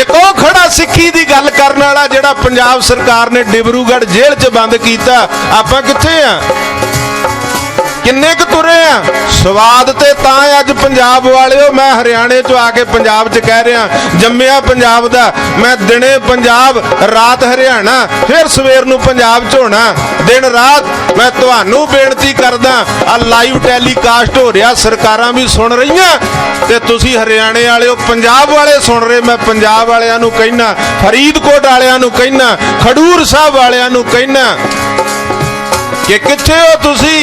ਇੱਕ ਉਹ ਖੜਾ ਸਿੱਖੀ ਦੀ ਗੱਲ ਕਰਨ ਵਾਲਾ ਜਿਹੜਾ ਪੰਜਾਬ ਸਰਕਾਰ ਨੇ ਡਿਬਰੂਗੜ੍ਹ ਜੇਲ੍ਹ 'ਚ ਬੰਦ ਕੀਤਾ, ਆਪਾਂ ਕਿੱਥੇ ਆ? ਕਿੰਨੇ ਕੁ ਤੁਰੇ ਆ? ਸਵਾਦ ਤੇ ਤਾਂ ਅੱਜ ਪੰਜਾਬ ਵਾਲਿਓ, ਮੈਂ ਹਰਿਆਣੇ 'ਚੋਂ ਆ ਕੇ ਪੰਜਾਬ 'ਚ ਕਹਿ ਰਿਹਾ, ਜੰਮਿਆ ਪੰਜਾਬ ਦਾ, ਮੈਂ ਦਿਨੇ ਪੰਜਾਬ, ਰਾਤ ਹਰਿਆਣਾ, ਫਿਰ ਸਵੇਰ ਨੂੰ ਪੰਜਾਬ 'ਚ ਹੋਣਾ, ਦਿਨ ਰਾਤ ਮੈਂ ਤੁਹਾਨੂੰ ਬੇਨਤੀ ਕਰਦਾ ਆ ਲਾਈਵ ਟੈਲੀਕਾਸਟ ਹੋ ਰਿਹਾ, ਸਰਕਾਰਾਂ ਵੀ ਸੁਣ ਰਹੀਆਂ, ਤੇ ਤੁਸੀਂ ਹਰਿਆਣੇ ਵਾਲਿਓ, ਪੰਜਾਬ ਵਾਲੇ ਸੁਣ ਰਹੇ, ਮੈਂ ਪੰਜਾਬ ਵਾਲਿਆਂ ਨੂੰ ਕਹਿਣਾ ਫਰੀਦਕੋਟ ਵਾਲਿਆਂ ਨੂੰ ਕਹਿਣਾ ਖਡੂਰ ਸਾਹਿਬ ਵਾਲਿਆਂ ਨੂੰ ਕਹਿਣਾ ਕਿ ਕਿੱਥੇ ਹੋ ਤੁਸੀਂ?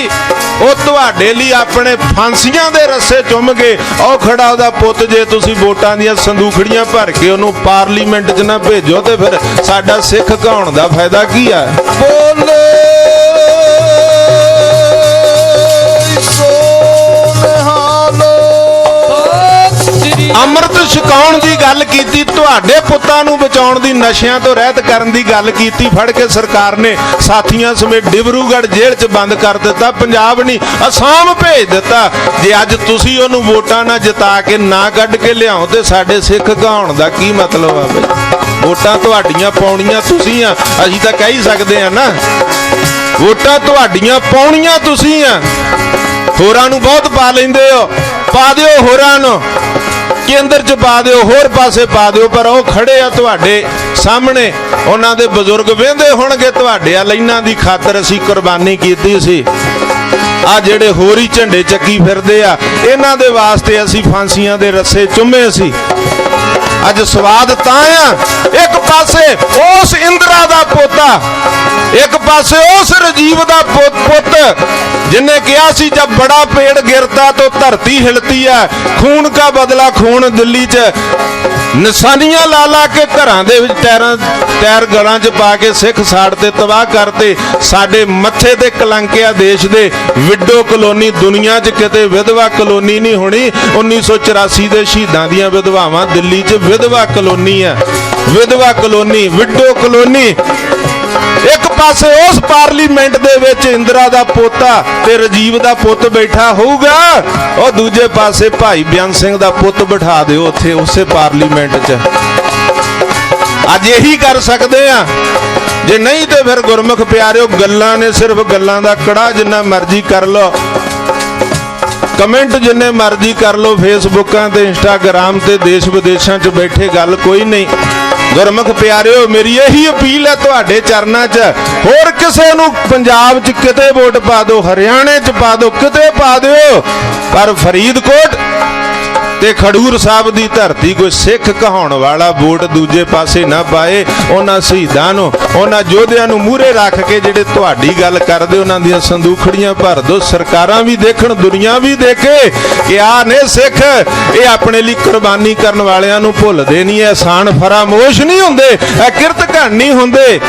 ਉਹ ਤੁਹਾਡੇ ਲਈ ਆਪਣੇ ਫਾਂਸੀਆਂ ਦੇ ਰੱਸੇ ਚੁੰਮ ਗਏ ਉਹ ਖੜਾ ਉਹਦਾ ਪੁੱਤ ਜੇ ਤੁਸੀਂ ਵੋਟਾਂ ਦੀਆਂ ਸੰਦੂਖੜੀਆਂ ਭਰ ਕੇ ਉਹਨੂੰ ਪਾਰਲੀਮੈਂਟ 'ਚ ਨਾ ਭੇਜੋ ਤੇ ਫਿਰ ਸਾਡਾ ਸਿੱਖ ਕਹਾਉਣ ਦਾ ਫਾਇਦਾ ਕੀ ਆ? ਬੋਲੇ! ਅੰਮ੍ਰਿਤ ਛਕਾਉਣ ਦੀ ਗੱਲ ਕੀਤੀ, ਤੁਹਾਡੇ ਪੁੱਤਾਂ ਨੂੰ ਬਚਾਉਣ ਦੀ, ਨਸ਼ਿਆਂ ਤੋਂ ਰਹਿਤ ਕਰਨ ਦੀ ਗੱਲ ਕੀਤੀ, ਫੜ ਕੇ ਸਰਕਾਰ ਨੇ ਸਾਥੀਆਂ ਸਮੇਤ ਡਿਬਰੂਗੜ੍ਹ ਜੇਲ੍ਹ 'ਚ ਬੰਦ ਕਰ ਦਿੱਤਾ, ਪੰਜਾਬ ਨਹੀਂ, ਅਸਾਮ ਭੇਜ ਦਿੱਤਾ। ਜੇ ਅੱਜ ਤੁਸੀਂ ਉਹਨੂੰ ਵੋਟਾਂ ਨਾਲ ਜਿਤਾ ਕੇ ਨਾ ਕੱਢ ਕੇ ਲਿਆਓ, ਤੇ ਸਾਡੇ ਸਿੱਖ ਕਹਾਉਣ ਦਾ ਕੀ ਮਤਲਬ ਆ ਬਈ? ਵੋਟਾਂ ਤੁਹਾਡੀਆਂ ਪਾਉਣੀਆਂ ਤੁਸੀਂ ਆ, ਅਸੀਂ ਤਾਂ ਕਹਿ ਹੀ ਸਕਦੇ ਆ ਨਾ। ਵੋਟਾਂ ਤੁਹਾਡੀਆਂ ਪਾਉਣੀਆਂ ਤੁਸੀਂ ਆ। ਹੋਰਾਂ ਨੂੰ ਬਹੁਤ ਪਾ ਲੈਂਦੇ ਹੋ, ਪਾ ਦਿਓ ਹੋਰਾਂ ਨੂੰ। ਕੇਂਦਰ ਚ ਪਾ ਦਿਓ, ਹੋਰ ਪਾਸੇ ਪਾ ਦਿਓ, ਪਰ ਉਹ ਖੜੇ ਆ ਤੁਹਾਡੇ ਸਾਹਮਣੇ। ਉਹਨਾਂ ਦੇ ਬਜ਼ੁਰਗ ਵੇਂਦੇ ਹੋਣਗੇ, ਤੁਹਾਡੇ ਆ ਲੈਣਾ ਦੀ ਖਾਤਰ ਅਸੀਂ ਕੁਰਬਾਨੀ ਕੀਤੀ ਸੀ। ਆ ਜਿਹੜੇ ਹੋਰੀ ਝੰਡੇ ਚੱਕੀ ਫਿਰਦੇ ਆ, ਇਹਨਾਂ ਦੇ ਵਾਸਤੇ ਅਸੀਂ ਫਾਂਸੀਆਂ ਦੇ ਰੱਸੇ ਚੁੰਮੇ ਸੀ। ਅੱਜ ਸਵਾਦ ਤਾਂ ਆ, ਇੱਕ ਪਾਸੇ ਉਸ ਇੰਦਰਾ ਦਾ ਪੋਤਾ ਇੱਕ ਪਾਸੇ ਉਸ ਰਜੀਵ ਦਾ ਪੁੱਤ ਪੁੱਤ ਜਿਨੇ ਕਿਹਾ ਸੀ ਜਦ ਬੜਾ ਪੇੜ ਗਿਰਤਾ ਤਾਂ ਧਰਤੀ ਹਿਲਤੀ ਹੈ। ਖੂਨ ਕਾ ਬਦਲਾ ਖੂਨ ਦਿੱਲੀ 'ਚ। ਨਿਸ਼ਾਨੀਆਂ ਲਾ ਲਾ ਕੇ ਘਰਾਂ ਦੇ ਵਿੱਚ ਟਾਇਰਾਂ ਟਾਇਰ ਗਲਾਂ 'ਚ ਪਾ ਕੇ ਸਿੱਖ ਸਾੜ ਤੇ ਤਬਾਹ ਕਰਤੇ। ਸਾਡੇ ਮੱਥੇ ਤੇ ਕਲੰਕਿਆ ਦੇਸ਼ ਦੇ ਵਿਡੋ ਕਲੋਨੀ ਦੁਨੀਆ 'ਚ ਕਿਤੇ ਵਿਧਵਾ ਕਲੋਨੀ ਨਹੀਂ ਹੋਣੀ। 1984 ਦੇ ਸ਼ਹੀਦਾਂ ਦੀਆਂ ਵਿਧਵਾਵਾਂ ਦਿੱਲੀ 'ਚ ਵਿਧਵਾ ਕਲੋਨੀ ਹੈ। ਵਿਧਵਾ ਕਲੋਨੀ, ਵਿਡੋ ਕਲੋਨੀ। ਇੱਕ ਪਾਸੇ ਉਸ ਪਾਰਲੀਮੈਂਟ ਦੇ ਵਿੱਚ ਇੰਦਰਾ ਦਾ ਪੋਤਾ ਤੇ ਰਜੀਵ ਦਾ ਪੁੱਤ ਬੈਠਾ ਹੋਊਗਾ, ਉਹ ਦੂਜੇ ਪਾਸੇ ਭਾਈ ਬਿਆਨ ਸਿੰਘ ਦਾ ਪੁੱਤ ਬਿਠਾ ਦਿਓ ਉੱਥੇ ਉਸੇ ਪਾਰਲੀਮੈਂਟ 'ਚ। ਅੱਜ ਇਹੀ ਕਰ ਸਕਦੇ ਆ। ਜੇ ਨਹੀਂ ਤੇ ਫਿਰ ਗੁਰਮੁਖ ਪਿਆਰਿਓ, ਗੱਲਾਂ ਨੇ ਸਿਰਫ ਗੱਲਾਂ ਦਾ ਕੜਾ ਜਿੰਨਾ ਮਰਜ਼ੀ ਕਰ ਲਓ। ਕਮੈਂਟ ਜਿੰਨੇ ਮਰਜ਼ੀ ਕਰ ਲਓ, ਫੇਸਬੁੱਕਾਂ ਤੇ ਇੰਸਟਾਗ੍ਰਾਮ ਤੇ ਦੇਸ਼ ਵਿਦੇਸ਼ਾਂ 'ਚ ਬੈਠੇ ਗੱਲ ਕੋਈ ਨਹੀਂ। ਗੁਰਮੁਖ ਪਿਆਰਿਓ, ਮੇਰੀ ਇਹੀ ਅਪੀਲ ਹੈ ਤੁਹਾਡੇ ਚਰਨਾਂ 'ਚ। ਹੋਰ ਕਿਸੇ ਨੂੰ ਪੰਜਾਬ 'ਚ ਕਿਤੇ ਵੋਟ ਪਾ ਦਿਓ, ਹਰਿਆਣੇ 'ਚ ਪਾ ਦਿਓ, ਕਿਤੇ ਪਾ ਦਿਓ, ਪਰ ਫਰੀਦਕੋਟ ਤੇ ਖਡੂਰ ਸਾਹਿਬ ਦੀ ਧਰਤੀ ਕੋਈ ਸਿੱਖ ਕਹਾਉਣ ਵਾਲਾ ਵੋਟ ਦੂਜੇ ਪਾਸੇ ਨਾ ਪਾਏ, ਉਹਨਾਂ ਸ਼ਹੀਦਾਂ ਨੂੰ, ਉਹਨਾਂ ਯੋਧਿਆਂ ਨੂੰ ਮੂਹਰੇ ਰੱਖ ਕੇ ਜਿਹੜੇ ਤੁਹਾਡੀ ਗੱਲ ਕਰਦੇ, ਉਹਨਾਂ ਦੀਆਂ ਸੰਦੂਖੜੀਆਂ ਭਰ ਦਿਓ ਸਰਕਾਰਾਂ ਵੀ ਦੇਖਣ, ਦੁਨੀਆ ਵੀ ਦੇਖੇ ਕਿ ਆ ਨੇ ਸਿੱਖ, ਇਹ ਆਪਣੇ ਲਈ ਕੁਰਬਾਨੀ ਕਰਨ ਵਾਲਿਆਂ ਨੂੰ ਭੁੱਲਦੇ ਨਹੀਂ, ਇਹ ਆਸਾਨ ਫਰਾਮੋਸ਼ ਨਹੀਂ ਹੁੰਦੇ, ਇਹ ਕਿਰਤ ਘਣ ਨਹੀਂ ਹੁੰਦੇ।